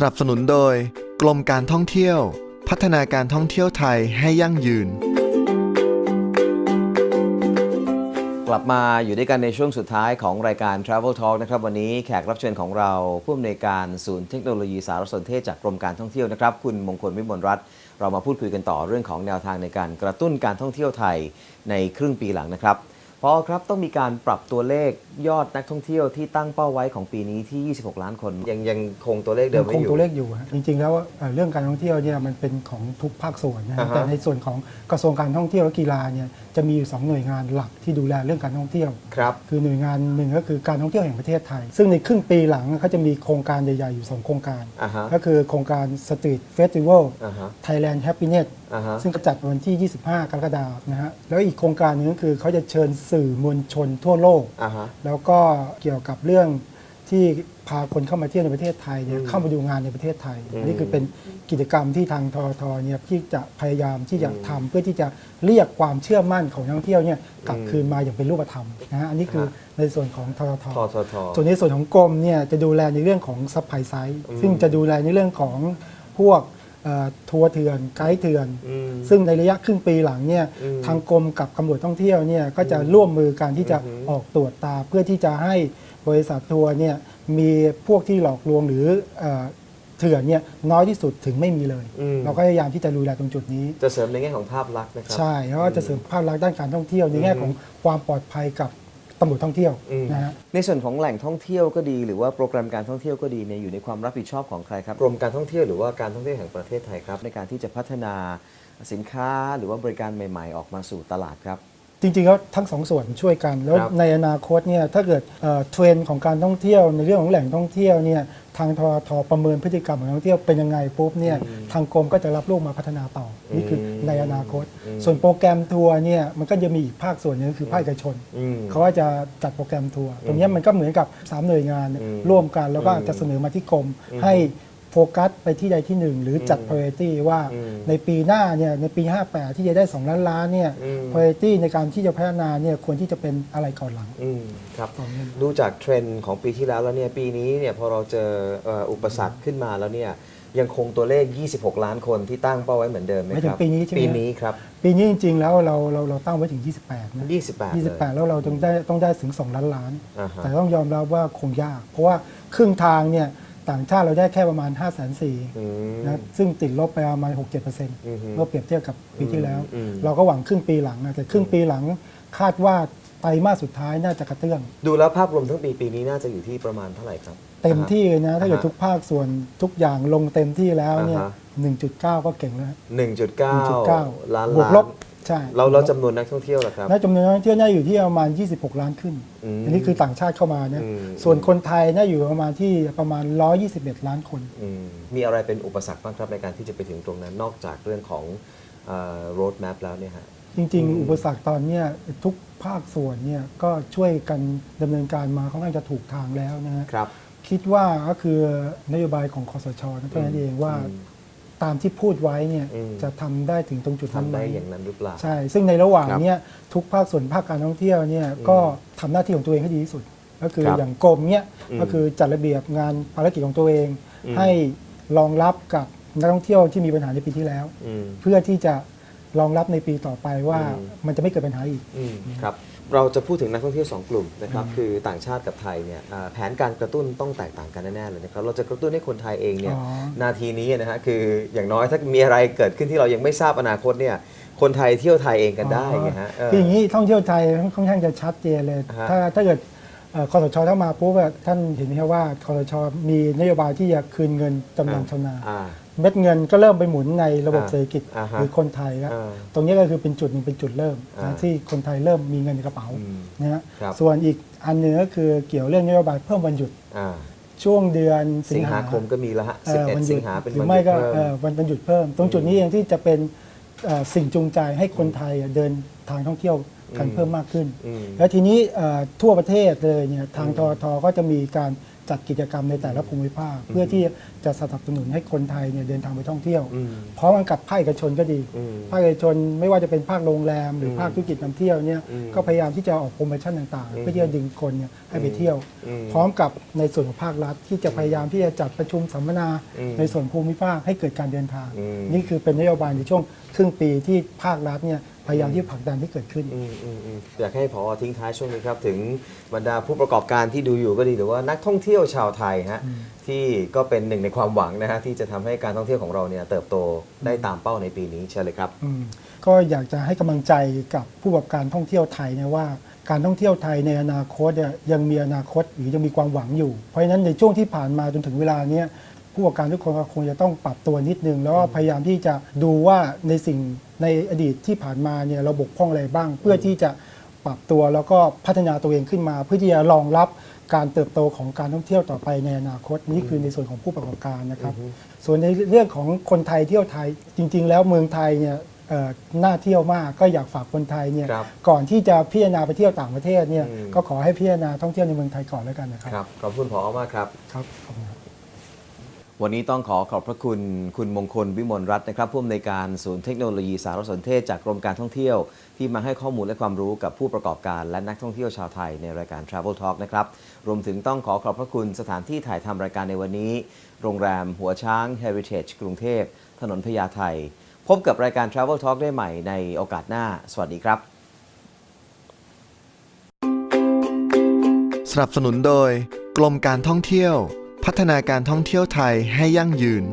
สนับสนุนโดย กรมการท่องเที่ยว พัฒนาการท่องเที่ยวไทยให้ยั่งยืน กลับมาอยู่ด้วยกันในช่วงสุดท้ายของรายการ Travel Talk นะครับ วันนี้แขกรับเชิญของเราผู้อำนวยการศูนย์เทคโนโลยีสารสนเทศจากกรมการท่องเที่ยวนะครับ คุณมงคลวิมลรัตน์เรามาพูดคุยกันต่อเรื่องของแนวทางในการกระตุ้นการท่องเที่ยวไทยในครึ่งปีหลังนะครับ พอครับต้องมีการปรับตัวเลขยอดนักท่องเที่ยวที่ตั้งเป้าไว้ของปีนี้ที่ 26 ล้านคน ยังยังคงตัวเลขเดิยัมงไว้คงอยู่ ตัวเลขอยู่ฮะจริงๆ แล้วเอ่อเรื่องการท่องเที่ยวเนี่ยมันเป็นของทุกภาคส่วนนะฮะอ่าฮะแต่ในส่วนของกระทรวงการท่องเที่ยวและกีฬาเนี่ยจะมีอยู่สองหน่วยงานหลักที่ดูแลเรื่องการท่องเที่ยว ครับ คือหน่วยงานหนึ่งก็คือการท่องเที่ยวแห่งประเทศไทย ซึ่งในครึ่งปีหลังเขาจะมีโครงการใหญ่ๆ อยู่สองโครงการ อ่าฮะก็คือโครงการ Street Festival อ่าฮะ Thailand Happiness อ่าฮะ ซึ่งก็จัดวันที่ 25 กรกฎาคมนะฮะ แล้วอีกโครงการหนึงก็คือเขาจะเชิญสื่อมวลชนทั่วโลก อ่าฮะ แล้วก็เกี่ยวกับเรื่องที่พาคนเข้ามาเที่ยวในประเทศไทยเนี่ยอืมเข้ามาดูงานในประเทศไทย อืม อันนี้คือเป็นกิจกรรมที่ทางทททเนี่ยที่จะพยายามที่จะทำเพื่อที่จะเรียกความเชื่อมั่นของนักท่องเที่ยวเนี่ยกลับอืมคืนมาอย่างเป็นรูปธรรมนะฮะอันนี้คือฮะในส่วนของททททททส่วนในส่วนของกรมเนี่ยจะดูแลในเรื่องของซัพพลายไซด์อืมซึ่งจะดูแลในเรื่องของพวกเอ่อ ทัวร์เถื่อนไกด์เถื่อน อืม ซึ่งในระยะครึ่งปีหลังเนี่ยอืมทางกรมกับตำรวจท่องเที่ยวเนี่ยก็จะร่วมมือกันที่จะอือหือออกตรวจตา เพื่อที่จะให้บริษัททัวร์เนี่ยมีพวกที่หลอกลวงหรือเอ่อเถื่อนเนี่ยน้อยที่สุดถึงไม่มีเลย อืม เราก็พยายามที่จะดูแลตรงจุดนี้ จะเสริมในแง่ของภาพลักษณ์นะครั ใช่แล้วก็จะเสริมภาพลักษณ์ด้านการท่องเที่ยวในแง่ของความปลอดภัยกับ ตำรวจท่องเที่ยวอืมนะฮะ ในส่วนของแหล่งท่องเที่ยวก็ดี หรือว่าโปรแกรมการท่องเที่ยวก็ดีเนี่ยอยู่ในความรับผิดชอบของใครครับกรมการท่องเที่ยวหรือว่าการท่องเที่ยวแห่งประเทศไทยครับ ในการที่จะพัฒนาสินค้าหรือว่าบริการใหม่ ๆ ออกมาสู่ตลาดครับ จริงๆแล้วทั้งสองส่วนช่วยกัน แล้วครับในอนาคตเนี่ยถ้าเกิดเอ่อเทรนด์ของการท่องเที่ยวในเรื่องของแหล่งท่องเที่ยวเนี่ย ทางททประเมินพฤติกรรมของนักท่องเที่ยวเป็นยังไงปุ๊บเนี่ยทางกรมก็จะรับลูกมาพัฒนาต่ออนี่คือในอนาคต ส่วนโปรแกรมทัวร์เนี่ยมันก็จะมีอีกภาคส่วนหนึงคือภาคเอกชนอืมเขาว่าจะจัดโปรแกรมทัวร์ตรงเนี้ยมันก็เหมือนกับ3หน่วยงานเนี่ยอืมร่วมกันแล้วก็อืมจะเสนอมาที่กรมให้ โฟกัสไปที่ใดที่หนึ่งหรือจัด priority ว่าอืมในปีหน้าเนี่ยในปี 58 ที่จะได้ 2 ล้านล้านเนี่ย อืม priority ในการที่จะพัฒนาเนี่ยควรที่จะเป็นอะไรก่อนหลัง อืมครับต่อเนื่อง ดูจากเทรนด์ของปีที่แล้วแล้วเนี่ยปีนี้เนี่ยพอเราเจอเอ่ออุปสรรคขึ้นมาแล้วเนี่ยยังคงตัวเลข 26 ล้านคนที่ตั้งเป้าไว้เหมือนเดิมไหมหมายคถึงรับปีนี้ใช่ไหม ปีนี้ครับ ปีนี้จริง ๆ แล้วเราเราเราตั้งไว้ถึง 28 นะ 28เลย28 แล้วเราต้องได้ต้องได้ถึง 2 ล้านล้าน อ่าฮะแต่ต้องยอมรับว่าคงยาก เพราะว่าครึ่งทางเนี่ย ต่างชาติเราได้แค่ประมาณ 5 4 0 0 0 อืมนะซึ่งติดลบไปประมาณ 6-7%อือฮึเมื่อเปรียบเทียบกับปีที่แล้ว อืม เราก็หวังครึ่งปีหลังนะแต่ครึ่งปีหลังคาดว่าไตรมาสสุดท้ายน่าจะกระเตื้อง ดูแล้วภาพรวมทั้งปีปีนี้น่าจะอยู่ที่ประมาณเท่าไหร่ครับ เต็มที่เลยนะ ถ้าเกิดอ่าฮะทุกภาคส่วนทุกอย่างลงเต็มที่แล้วเนี่ยอ่าฮะ 1.9 ก็เก่งแล้ว 1.9 1.9ล้านบวกลล้าบนใช่เราเราจำนวนนักท่องเที่ยวล่ะครับน่าจำนวนนักท่องเที่ยวน่าอยู่ที่ประมาณ 26 ล้านขึ้น อืมอันนี้คือต่างชาติเข้ามาเนี่ยอืม ส่วนคนไทยน่าอยู่ประมาณที่ประมาณ 121 ล้านคน อืมมีอะไรเป็นอุปสรรคบ้างครับในการที่จะไปถึงตรงนั้น นอกจากเรื่องของโรดแมพแล้วเนี่ยฮะ จริงๆ อุปสรรคตอนเนี้ยทุกภาคส่วนเนี่ยก็ช่วยกันดำเนินการมาค่อนข้างจะถูกทางแล้วนะฮะ ครับ คิดว่าก็คือนโยบายของคอสชนะเท่านั้นเองว่าอืมตามที่พูดไว้เนี่ยอืม จะทำได้ถึงตรงจุดนั้นทำไหม ได้อย่างนั้นหรือเปล่า ใช่ ซึ่งในระหว่างครับเนี้ยทุกภาคส่วนภาคการท่องเที่ยวเนี่ยก็ทำหน้าที่ของตัวเองให้ดีที่สุด ก็คือครับอย่างกรมเนี่ยอืมก็คือจัดระเบียบงานภารกิจของตัวเอง อืม ให้รองรับกับนักท่องเที่ยวที่มีปัญหาในปีที่แล้ว อืม เพื่อที่จะรองรับในปีต่อไปว่าอืม มันจะไม่เกิดปัญหาอีก อืมครับ เราจะพูดถึงนักท่องเที่ยวสองกลุ่มนะครับคือต่างชาติกับไทยเนี่ยอ่าแผนการกระตุ้นต้องแตกต่างกันแน่ๆเลยนะครับเราจะกระตุ้นให้คนไทยเองเนี่ยอ๋อ นาทีนี้นะฮะคืออย่างน้อยถ้ามีอะไรเกิดขึ้นที่เรายังไม่ทราบอนาคตเนี่ยคนไทยเที่ยวไทยเองกันได้ไงฮะเออ คืออย่างนี้ท่องเที่ยวไทยค่อนข้างจะชัดเจนเลย ฮะถ้าถ้าเกิดเอ่อ คอสชถ้ามาปุ๊บอะท่านเห็นไหมครับว่าคอสชมีนโยบายที่จะคืนเงินจำนำชาวนาอ่าเม็ดเงินก็เริ่มไปหมุนในระบบอ่าเศรษฐกิจอ่าฮะหรือคนไทยแล้วอ่าตรงนี้ก็คือเป็นจุดหนึ่งเป็นจุดเริ่มอ่านะที่คนไทยเริ่มมีเงินในกระเป๋าอืมนะฮะครับส่วนอีกอันหนึ่งก็คือเกี่ยวเรื่องนโยบายเพิ่มวันหยุดอ่าช่วงเดือนสิงหาคมก็มีแล้วฮะเอ่อวัน11หสิยุดงหาเป็นหรืวัอนไม่หยุดก็เพิ่มเอ่อวันวันหยุดเพิ่ม ตรงจุดนี้เองที่จะเป็นเอ่อสิ่งจูงใจให้คนไทยเดิน ทางท่องเที่ยวกันอืมเพิ่มมากขึ้น อืม แล้วทีนี้เอ่อทั่วประเทศเลยเนี่ยทางททก็จะมีการจัดกิจกรรมในแต่ละภูมิภาค เพื่อที่จะสนับสนุนให้คนไทยเนี่ยเดินทางไปท่องเที่ยว อืม พร้อมกันกับภาคเอกชนก็ดี อืมภาคเอกชนไม่ว่าจะเป็นภาคโรงแรม หรืออมภาคธุรกิจนำเที่ยวเนี่ยอืมก็พยายามที่จะออกโปรโมชั่นต่างๆ เพื่อที่จะดึงคนเนี่ยให้ไปเที่ยว อืมพร้อมกับในส่วนของภาครัฐ ที่จะพยายามที่จะจัดประชุมสัมมนาอืมในส่วนภูมิภาคให้เกิดการเดินทาง อืมนี่คือเป็นนโยบายในช่วงครึ่งปีที่ภาครัฐเนี่ย พยายามที่ผลักดันที่เกิดขึ้น อืมอืมอืมอยากให้พอทิ้งท้ายช่วงนี้ครับ ถึงบรรดาผู้ประกอบการที่ดูอยู่ก็ดีหรือว่านักท่องเที่ยวชาวไทยฮะที่ก็เป็นหนึ่งในความหวังนะฮะที่จะทำให้การท่องเที่ยวของเราเนี่ยเติบโตได้ตามเป้าในปีนี้เชิญเลยครับ อืมก็อยากจะให้กำลังใจกับผู้ประกอบการท่องเที่ยวไทยเนี่ยว่า การท่องเที่ยวไทยในอนาคตเนี่ยยังมีอนาคตหรือยังมีความหวังอยู่ เพราะฉะนั้นในช่วงที่ผ่านมาจนถึงเวลาเนี้ย ผู้ประกอบการทุกคนก็คงจะต้องปรับตัวนิดนึง แล้วก็พยายามที่จะดูว่าในสิ่งในอดีตที่ผ่านมาเนี่ยเราบกพร่องอะไรบ้าง เพื่อที่จะปรับตัวแล้วก็พัฒนาตัวเองขึ้นมา เพื่อที่จะรองรับการเติบโตของการท่องเที่ยวต่อไปในอนาคต นี่คือในส่วนของผู้ประกอบการนะครับ ส่วนในเรื่องของคนไทยเที่ยวไทยจริง ๆ แล้วเมืองไทยเนี่ยเอ่อน่าเที่ยวมากก็อยากฝากคนไทยเนี่ยครับก่อนที่จะพิจารณาไปเที่ยวต่างประเทศเนี่ยอืมก็ขอให้พิจารณาท่องเที่ยวในเมืองไทยก่อนแล้วกันนะครับครับขอบคุณพอมากครับครับขอบคุณครับ วันนี้ต้องขอขอบพระคุณคุณมงคลวิมลรัตน์นะครับผู้อำนวยการศูนย์เทคโนโลยีสารสนเทศจากกรมการท่องเที่ยว ที่มาให้ข้อมูลและความรู้กับผู้ประกอบการและนักท่องเที่ยวชาวไทยในรายการ Travel Talk นะครับรวมถึงต้องขอขอบพระคุณสถานที่ถ่ายทำรายการในวันนี้ โรงแรมหัวช้าง Heritage กรุงเทพ ถนนพญาไทพบกับรายการ Travel Talk ได้ใหม่ในโอกาสหน้า สวัสดีครับ สนับสนุนโดย กรมการท่องเที่ยว พัฒนาการท่องเที่ยวไทยให้ยั่งยืน